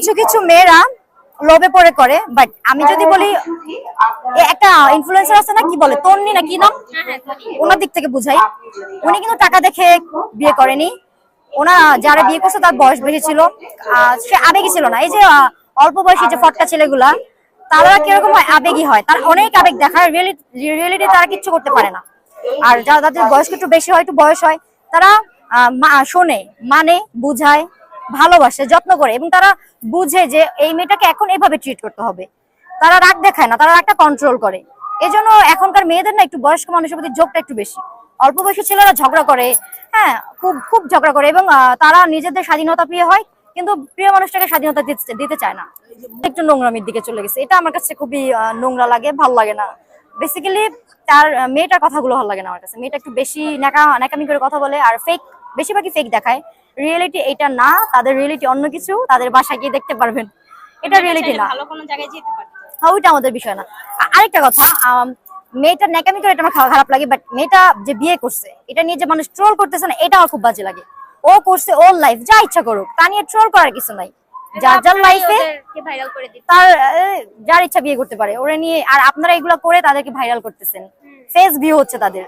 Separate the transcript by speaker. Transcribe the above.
Speaker 1: কিছু কিছু মেয়েরা লোভে পড়ে করে বাট আমি যদি বলি একটা ইনফ্লুয়েন্সার আছে না, কি বলে, তন্নি না কি নাম? ওনার দিক থেকে বুঝাই। উনি কিন্তু টাকা দেখে বিয়ে করেনি। ওনা যারা বিয়ে করছে তার বয়স বেশি ছিল। সে আবেগী ছিল না। এই যে অল্প বয়সী যে ফটকা ছেলেগুলা, তারা কীরকম হয়, আবেগী হয়। তার অনেক আবেগ দেখায় রিয়েলিটি তারা কিচ্ছু করতে পারে না। আর যারা তাদের বয়স একটু বেশি হয়, একটু বয়স হয়, তারা শোনে মানে বুঝায়। ভালোবাসে, যত্ন করে এবং তারা বুঝে যে এই মেয়েটাকে এখন এভাবে ট্রিট করতে হবে। তারা রাগ দেখায় না, তারা রাগটা কন্ট্রোল করে। এই জন্য এখনকার মেয়েদের না একটু বয়স্ক মানুষের প্রতি যোগটা একটু বেশি। অল্প বয়সী ছেলেরা ঝগড়া করে হ্যাঁ খুব খুব ঝগড়া করে এবং তারা নিজেদের স্বাধীনতা প্রিয় হয়, কিন্তু প্রিয় মানুষটাকে স্বাধীনতা দিতে- চায় না। একটু নোংরামির দিকে চলে গেছে। এটা আমার কাছে খুবই নোংরা লাগে, ভালো লাগে না। বেসিক্যালি তার মেয়েটার কথাগুলো ভালো লাগে না আমার কাছে। মেয়েটা একটু বেশি নাকা নাকামি করে কথা বলে আর ফেক বেশিরভাগই ফেক দেখায়। রিয়েলিটি এটা না তাদের রিয়েলিটি অন্য কিছু তাদের বাসায় গিয়ে দেখতে পারবেন। এটা রিয়েলিটি না।
Speaker 2: ভালো কোনো জায়গায় যেতে পারতো।
Speaker 1: হ্যাঁ ওইটা আমাদের বিষয় না। আরেকটা কথা মেয়েটা ন্যাকামি করে এটা আমার খারাপ লাগে বাট মেয়েটা যে বিয়ে করছে এটা নিয়ে যে মানুষ ট্রোল করতেছে না এটা আমার খুব বাজে লাগে। ও করছে ওর লাইফ যা ইচ্ছা করুক তা নিয়ে ট্রোল করার কিছু নাই। যার যার লাইফে তার যার ইচ্ছা বিয়ে করতে পারে। ওরা নিয়ে আর আপনারা এগুলো করে তাদেরকে ভাইরাল করতেছেন। ফেস ভিউ হচ্ছে তাদের।